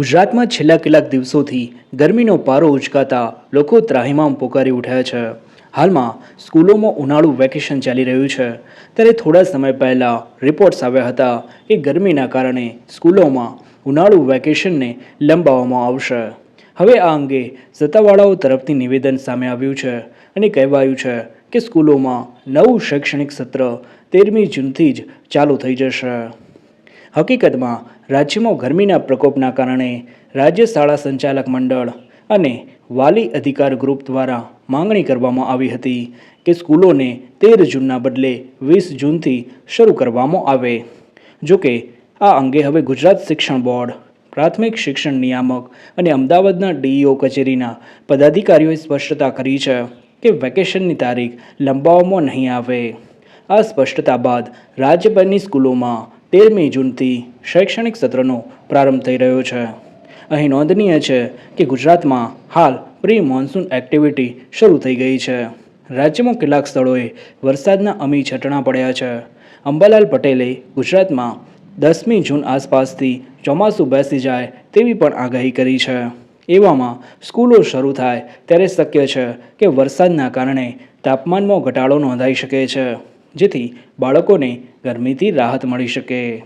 ગુજરાતમાં છેલ્લા કેટલાક દિવસોથી ગરમીનો પારો ઉચકાતા લોકો ત્રાહિમામ પોકારી ઉઠ્યા છે. હાલમાં સ્કૂલોમાં ઉનાળુ વેકેશન ચાલી રહ્યું છે. ત્યારે થોડા સમય પહેલાં રિપોર્ટ્સ આવ્યા હતા કે ગરમીના કારણે સ્કૂલોમાં ઉનાળુ વેકેશનને લંબાવવામાં આવશે. હવે આ અંગે સત્તાવાળાઓ તરફથી નિવેદન સામે આવ્યું છે અને કહેવાયું છે કે સ્કૂલોમાં નવું શૈક્ષણિક સત્ર તેરમી જૂનથી જ ચાલુ થઈ જશે. હકીકતમાં રાજ્યમાં ગરમીના પ્રકોપના કારણે રાજ્ય શાળા સંચાલક મંડળ અને વાલી અધિકાર ગ્રુપ દ્વારા માંગણી કરવામાં આવી હતી કે સ્કૂલોને તેર જૂનના બદલે વીસ જૂનથી શરૂ કરવામાં આવે. જોકે, આ અંગે હવે ગુજરાત શિક્ષણ બોર્ડ, પ્રાથમિક શિક્ષણ નિયામક અને અમદાવાદના ડીઈઓ કચેરીના પદાધિકારીઓએ સ્પષ્ટતા કરી છે કે વેકેશનની તારીખ લંબાવવામાં નહીં આવે. આ સ્પષ્ટતા બાદ રાજ્યભરની સ્કૂલોમાં તેરમી જૂનથી શૈક્ષણિક સત્રનો પ્રારંભ થઈ રહ્યો છે. અહીં નોંધનીય છે કે ગુજરાતમાં હાલ પ્રી મોન્સૂન એક્ટિવિટી શરૂ થઈ ગઈ છે. રાજ્યમાં કેટલાક સ્થળોએ વરસાદના અમી છટણા પડ્યા છે. અંબાલાલ પટેલે ગુજરાતમાં દસમી જૂન આસપાસથી ચોમાસું બેસી જાય તેવી પણ આગાહી કરી છે. એવામાં સ્કૂલો શરૂ થાય ત્યારે શક્ય છે કે વરસાદના કારણે તાપમાનમાં ઘટાડો નોંધાઈ શકે છે. જેથી બાળકોને ગરમીથી રાહત મળી શકે.